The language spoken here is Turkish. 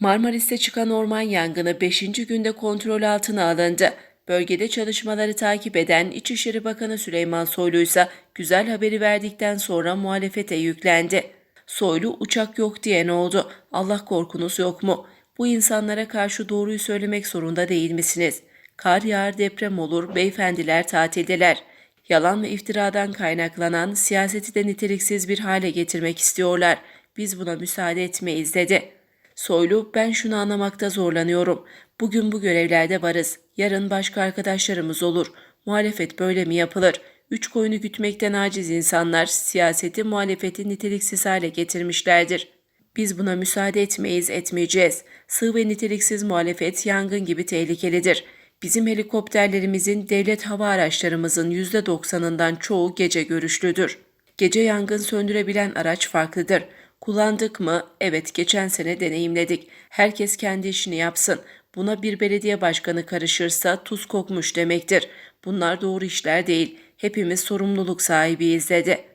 Marmaris'te çıkan orman yangını 5. günde kontrol altına alındı. Bölgede çalışmaları takip eden İçişleri Bakanı Süleyman Soylu ise güzel haberi verdikten sonra muhalefete yüklendi. Soylu uçak yok diyen oldu. Allah korkunuz yok mu? Bu insanlara karşı doğruyu söylemek zorunda değil misiniz? Kar yağar deprem olur, beyefendiler tatildeler. Yalan ve iftiradan kaynaklanan siyaseti de niteliksiz bir hale getirmek istiyorlar. Biz buna müsaade etmeyiz dedi. Soylu ben şunu anlamakta zorlanıyorum. Bugün bu görevlerde varız. Yarın başka arkadaşlarımız olur. Muhalefet böyle mi yapılır? Üç koyunu gütmekten aciz insanlar siyaseti muhalefeti niteliksiz hale getirmişlerdir. Biz buna müsaade etmeyiz, etmeyeceğiz. Sığ ve niteliksiz muhalefet yangın gibi tehlikelidir. Bizim helikopterlerimizin, devlet hava araçlarımızın %90'ından çoğu gece görüşlüdür. Gece yangın söndürebilen araç farklıdır. Kullandık mı? Evet, geçen sene deneyimledik. Herkes kendi işini yapsın. Buna bir belediye başkanı karışırsa tuz kokmuş demektir. Bunlar doğru işler değil. Hepimiz sorumluluk sahibiyiz dedi.